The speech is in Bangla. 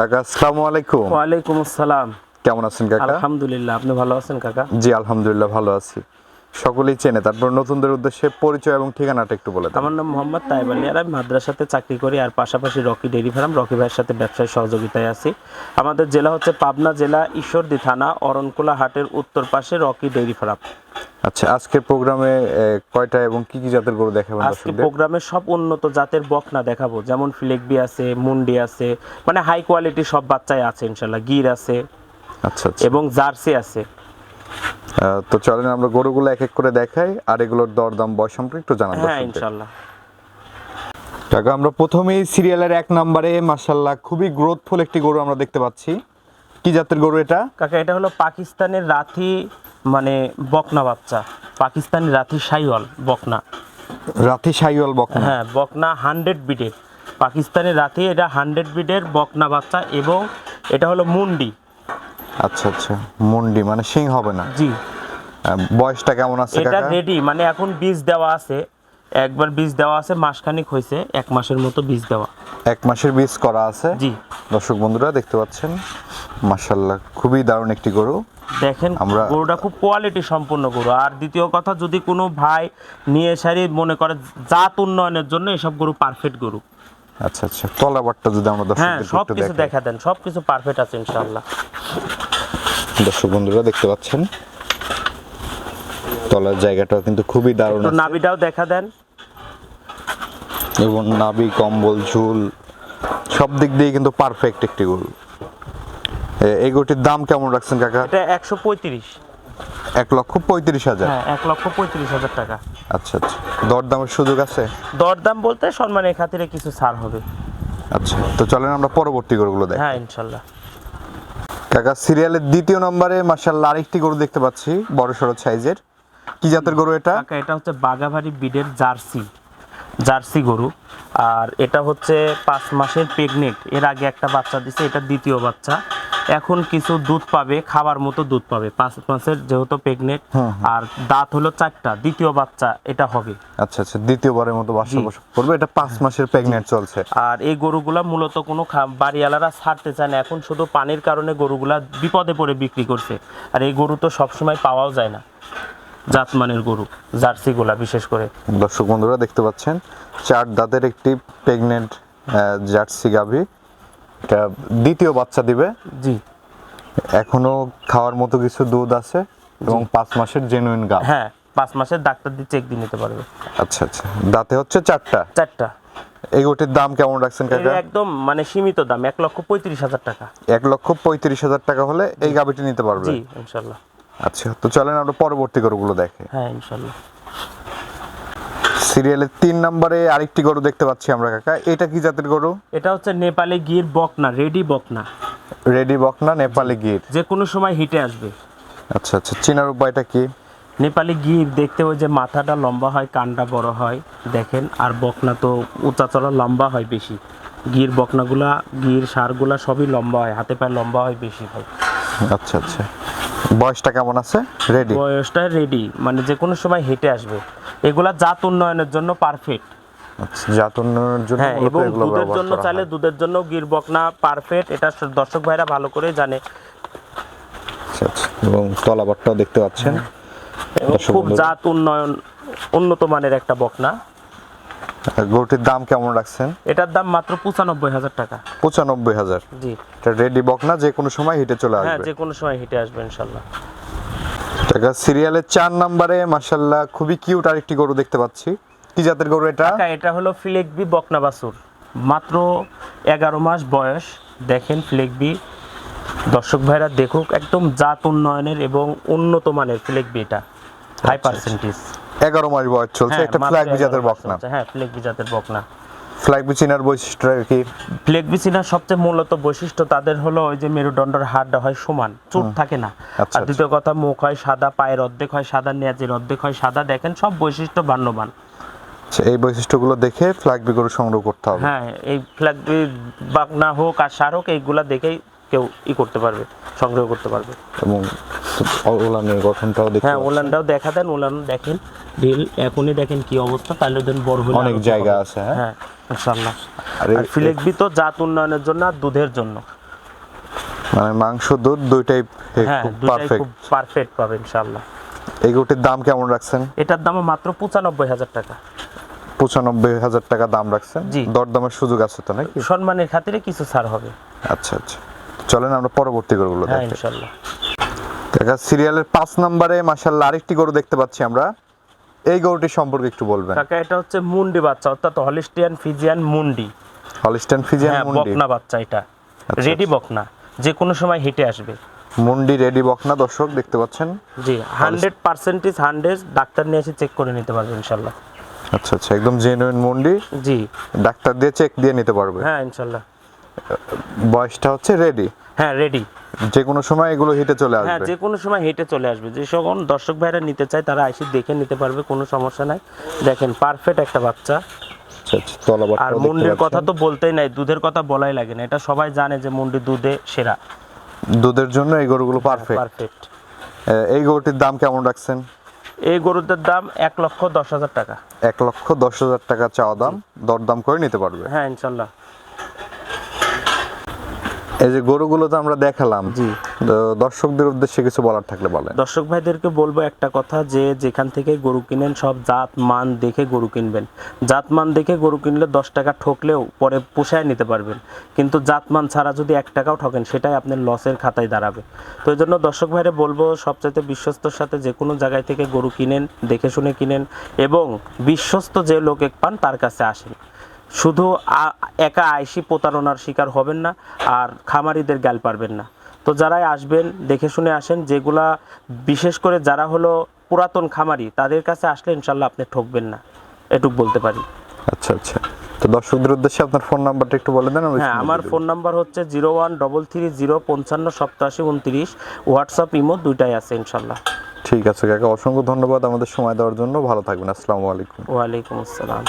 কাকা আসসালামু আলাইকুম। ওয়ালাইকুম আসসালাম। কেমন আছেন কাকা? আলহামদুলিল্লাহ আপনি ভালো আছেন কাকা? জি আলহামদুলিল্লাহ ভালো আছি। সকলেই চেনে। তারপর নতুনদের উদ্দেশ্যে পরিচয় এবং ঠিকানাটা একটু বলে আমার নাম মোহাম্মদ তাইব আলী আর আমি মাদ্রাসাতে চাকরি করি আর পাশাপাশি রকি ডেইরি ফার্ম রকি ভাইয়ের সাথে ব্যবসায় সহযোগিতায় আছি। আমাদের জেলা হচ্ছে পাবনা জেলা ঈশ্বরদী থানা অরণকুলা হাটের উত্তর পাশে রকি ডেইরি ফার্ম। আচ্ছা আজকের প্রোগ্রামে কয়টা এবং কি কি জাতের গরু দেখাবেন আজকে প্রোগ্রামে সব উন্নত জাতের বকনা দেখাবো যেমন ফিলেকবি আছে মুন্ডি আছে মানে হাই কোয়ালিটি সব বাচ্চাই আছে ইনশাল্লাহ গির আছে আচ্ছা আচ্ছা। এবং জার্সি আছে। তো চলেন আমরা গরুগুলো এক এক করে দেখাই আর এগুলোর দরদাম বয়স সম্পর্কে একটু জানাব হ্যাঁ ইনশাল্লাহ। কাকা আমরা প্রথমেই সিরিয়ালের এক নম্বরে মাশাল্লাহ খুবই গ্রোথফুল একটি গরু আমরা দেখতে পাচ্ছি। কি জাতের গরু এটা? কাকা এটা হলো পাকিস্তানের রাথি মানে বকনা বাচ্চা। পাকিস্তানের রাথি সাইওয়াল বকনা। রাথি সাইওয়াল বকনা। হ্যাঁ বকনা হান্ড্রেড বিডের পাকিস্তানের রাথি এটা হান্ড্রেড বিডের বকনা বাচ্চা এবং এটা হলো মুন্ডি। আচ্ছা আচ্ছা। মুন্ডি মানে সিং হবে না? জি। বয়সটা কেমন আছে এটা রেডি মানে এখন বীজ দেওয়া আছে। একবার বীজ দেওয়া আছে মাসখানিক হয়েছে এক মাসের মতো বীজ দেওয়া। এক মাসের বীজ করা আছে? জি। দর্শক বন্ধুরা দেখতে পাচ্ছেন মাশাল্লাহ খুবই দারুণ একটি গরু। দেখেন আমরা- গরুটা খুব কোয়ালিটি সম্পূর্ণ গরু। আর দ্বিতীয় কথা যদি কোনো ভাই নিয়ে সারি মনে করে জাত উন্নয়নের জন্য এসব গরু পারফেক্ট গরু। আচ্ছা আচ্ছা। তলাবারটা যদি আমরা হ্যাঁ দর্শকদের সব একটু কিছু দেখাই। দেখা দেন সব কিছু পারফেক্ট আছে ইনশাল্লাহ দর্শক বন্ধুরা দেখতে পাচ্ছেন? তলার জায়গাটাও কিন্তু খুবই দারুণ তো আছে। নাবিটাও দেখা দেন। এবং নাভি কম্বল ঝুল সব দিক দিয়ে কিন্তু পারফেক্ট একটি গরু। এই গরুটির দাম কেমন রাখছেন কাকা? এটা একশো পঁয়ত্রিশ। এক লক্ষ পঁয়ত্রিশ হাজার। হ্যাঁ এক লক্ষ পঁয়ত্রিশ হাজার টাকা। আচ্ছা আচ্ছা। দরদামের সুযোগ আছে? দরদাম বলতে সম্মানের খাতিরে কিছু ছাড় হবে। আচ্ছা তো চলেন আমরা পরবর্তী গরুগুলো দেখ। হ্যাঁ ইনশাল্লাহ। কাকা সিরিয়ালের দ্বিতীয় নম্বরে মার্শাল্লাহ আরেকটি গরু দেখতে পাচ্ছি বড় সড়ো সাইজের। কি জাতের গরু এটা? কাকা এটা হচ্ছে বাগাবাড়ি বিডের জার্সি জার্সি গরু। আর এটা হচ্ছে পাঁচ মাসের প্রেগনেন্ট এর আগে একটা বাচ্চা দিছে এটা দ্বিতীয় বাচ্চা। এখন কিছু দুধ পাবে খাবার মতো দুধ পাবে। পাঁচ মাসের যেহেতু প্রেগনেন্ট আর দাঁত হলো চারটা দ্বিতীয় বাচ্চা এটা হবে। আচ্ছা আচ্ছা দ্বিতীয়বারের মতো বাসা করবে এটা পাঁচ মাসের প্রেগনেন্ট চলছে। আর এই গরুগুলা মূলত কোনো বাড়িওয়ালারা ছাড়তে চায় না এখন শুধু পানির কারণে গরুগুলা বিপদে পড়ে বিক্রি করছে। আর এই গরু তো সবসময় পাওয়াও যায় না জাতমানের গরু জার্সিগুলা বিশেষ করে। দর্শক বন্ধুরা দেখতে পাচ্ছেন চার দাঁতের একটি প্রেগনেন্ট জার্সি গাভী। এটা দ্বিতীয় বাচ্চা দিবে। জি। এখনও খাওয়ার মতো কিছু দুধ আছে এবং পাঁচ মাসের জেনুইন গাভ হ্যাঁ পাঁচ মাসের ডাক্তার দিয়ে চেক দিয়ে নিতে পারবে। আচ্ছা আচ্ছা। দাঁতে হচ্ছে চারটা। চারটা। এই গোটির দাম কেমন রাখছেন কাকা? একদম মানে সীমিত দাম এক লক্ষ পঁয়ত্রিশ হাজার টাকা। এক লক্ষ পঁয়ত্রিশ হাজার টাকা হলে এই গাভীটি নিতে পারবে। জি ইনশাল্লাহ। আচ্ছা তো চলেন আমরা পরবর্তী গরুগুলো দেখে। হ্যাঁ ইনশাল্লাহ। সিরিয়ালের তিন নম্বরে আরেকটি গরু দেখতে পাচ্ছি আমরা কাকা। এটা কি জাতের গরু? এটা হচ্ছে নেপালে গির বকনা রেডি বকনা। রেডি বকনা নেপালি গির। যে কোনো সময় হিটে আসবে। আচ্ছা আচ্ছা। চিনার উপায়টা কি? নেপালি গির দেখতে ওই যে মাথাটা লম্বা হয় কানটা বড় হয় দেখেন। আর বকনা তো উঁচা চড়া লম্বা হয় বেশি। গির বকনাগুলা গির সারগুলা সবই লম্বা হয় হাতে পায়ে লম্বা হয় বেশি হয়। আচ্ছা আচ্ছা। বয়সটা কেমন আছে? রেডি বয়সটা রেডি মানে যে কোনো সময় হেঁটে আসবে। এগুলা জাত উন্নয়নের জন্য পারফেক্ট আচ্ছা জাত উন্নয়নের জন্য হ্যাঁ এবং দুধের জন্য চাইলে দুধের জন্য গির বকনা পারফেক্ট এটা দর্শক ভাইরা ভালো করে জানে। আচ্ছা আচ্ছা এবং তলাবারটাও দেখতে পাচ্ছেন। খুব জাত উন্নয়ন উন্নত মানের একটা বকনা। গরুটির দাম কেমন রাখছেন? এটার দাম মাত্র পঁচানব্বই হাজার টাকা। পঁচানব্বই হাজার। জি। এটা রেডি বকনা যে কোনো সময় হিটে চলে হ্যাঁ আসবে। যে কোনো সময় হেঁটে আসবে ইনশাল্লাহ। টাকা সিরিয়ালের চার নম্বরে মাসাল্লাহ খুবই কিউট আরেকটি গরু দেখতে পাচ্ছি। কি জাতের গরু এটা? কাকা এটা হলো ফ্লেকবি বকনা বাছুর। মাত্র এগারো মাস বয়স। দেখেন ফ্লেকবি। দর্শক ভাইরা দেখুক একদম জাত উন্নয়নের এবং উন্নত মানের ফ্লেকবি এটা। হাই আচ্ছা, পার্সেন্টেজ এগারো মাস বয়স চলছে একটা ফ্ল্যাগ জাতের বকনা। হ্যাঁ ফ্লেকবি জাতের বকনা। ফ্ল্যাগ বিচিনার বৈশিষ্ট্য কি? ফ্ল্যাগ বিচিনার সবচেয়ে মূলত বৈশিষ্ট্য তাদের হলো ওই যে মেরুদণ্ডের হাড়টা হয় সমান চুট থাকে না। আচ্ছা, আর দ্বিতীয় কথা মুখ হয় সাদা পায়ের অর্ধেক হয় সাদা নেজের অর্ধেক হয় সাদা দেখেন সব বৈশিষ্ট্য বান্যবান আচ্ছা, এই বৈশিষ্ট্যগুলো দেখে ফ্ল্যাগ গরু সংগ্রহ করতে হবে। হ্যাঁ এই ফ্ল্যাগবি বাগনা হোক আর সার হোক এইগুলা দেখেই কেউ ই করতে পারবে সংগ্রহ করতে পারবে। এবং ওলানের গঠনটাও হ্যাঁ ওলানটাও দেখা দেন ওলান দেখেন ঢিল এখনই দেখেন কি অবস্থা তাহলে দেন বড় হলে অনেক জায়গা আছে হ্যাঁ? হ্যাঁ ইনশাআল্লাহ। আর ফিলেকবি তো জাত উন্নয়নের জন্য আর দুধের জন্য। মানে মাংস দুধ দুইটাই হ্যাঁ খুব পারফেক্ট খুব পারফেক্ট পাবে ইনশাল্লাহ এই গরুটির দাম কেমন রাখছেন? এটার দাম মাত্র পঁচানব্বই হাজার টাকা। পঁচানব্বই হাজার টাকা দাম রাখছেন? জি। দরদামের সুযোগ আছে তো নাকি? সম্মানের খাতিরে কিছু ছাড় হবে। আচ্ছা আচ্ছা। চলেন আমরা পরবর্তী গরুগুলো হ্যাঁ ইনশাল্লাহ। কাকা সিরিয়ালের পাঁচ নম্বরে মাসাল্লাহ আরেকটি গরু দেখতে পাচ্ছি আমরা। এই গরুটি সম্পর্কে একটু বলবেন। কাকা এটা হচ্ছে মুন্ডি বাচ্চা অর্থাৎ হলিস্টিয়ান ফিজিয়ান মুন্ডি। হলিস্টান ফিজিয়ান হ্যাঁ মুন্ডি। বকনা বাচ্চা এটা। আচ্ছা, রেডি বকনা যে কোনো সময় হেঁটে আসবে। মুন্ডি রেডি বকনা দর্শক দেখতে পাচ্ছেন। জি হান্ড্রেড পার্সেন্টেজ হান্ড্রেড ডাক্তার নিয়ে এসে চেক করে নিতে পারবে ইনশাল্লাহ। আচ্ছা আচ্ছা একদম জেনুইন মুন্ডি। জি। ডাক্তার দিয়ে চেক দিয়ে নিতে পারবে। হ্যাঁ ইনশাল্লাহ। বয়সটা হচ্ছে রেডি হ্যাঁ রেডি যে কোনো সময় এগুলো হেঁটে চলে আসবে হ্যাঁ আসবে। যে কোনো সময় হেঁটে চলে আসবে। যে সকল দর্শক ভাইরা নিতে চায় তারা এসে দেখে নিতে পারবে কোনো সমস্যা নাই। দেখেন পারফেক্ট একটা বাচ্চা। আচ্ছা আচ্ছা আর মুন্ডির কথা তো বলতেই নাই দুধের কথা বলাই লাগে না। এটা সবাই জানে যে মুন্ডি দুধে সেরা। দুধের জন্য এই গরুগুলো পারফেক্ট পারফেক্ট এই গরুটির দাম কেমন রাখছেন? এই গরুদের দাম এক লক্ষ দশ হাজার টাকা। এক লক্ষ দশ হাজার টাকা চাওয়া দাম। দরদাম করে নিতে পারবে। হ্যাঁ ইনশাল্লাহ। এই যে গরুগুলো তো আমরা দেখালাম জি। তো দর্শকদের উদ্দেশ্যে কিছু বলার থাকলে বলেন। দর্শক ভাইদেরকে বলব একটা কথা যে যেখান থেকে গরু কিনেন সব জাত মান দেখে গরু কিনবেন। জাত মান দেখে গরু কিনলে দশ টাকা ঠকলেও পরে পোষায় নিতে পারবেন। কিন্তু জাত মান ছাড়া যদি এক টাকাও ঠকেন সেটাই আপনার লসের খাতায় দাঁড়াবে। তো এই জন্য দর্শক ভাইরে বলব সবচাইতে বিশ্বস্তর সাথে যে কোনো জায়গায় থেকে গরু কিনেন দেখে শুনে কিনেন এবং বিশ্বস্ত যে লোক এক পান তার কাছে আসেন। শুধু একা আইসি প্রতারণার শিকার হবেন না আর খামারিদের গাল পারবেন না। তো যারাই আসবেন দেখে শুনে আসেন যেগুলা বিশেষ করে যারা হলো পুরাতন খামারি তাদের কাছে আসলে ইনশাল্লাহ আপনি ঠকবেন না এটুক বলতে পারি। আচ্ছা আচ্ছা। তো দর্শকদের উদ্দেশ্যে আপনার ফোন নাম্বারটা একটু বলে দেন হ্যাঁ আমার ফোন নাম্বার হচ্ছে zero one double three zero পঞ্চান্ন সপ্তাশি উনত্রিশ হোয়াটসঅ্যাপ ইমো দুইটাই আছে ইনশাল্লাহ। ঠিক আছে কাকা অসংখ্য ধন্যবাদ আমাদের সময় দেওয়ার জন্য ভালো থাকবেন আসসালামু আলাইকুম। ওয়ালাইকুম আসসালাম।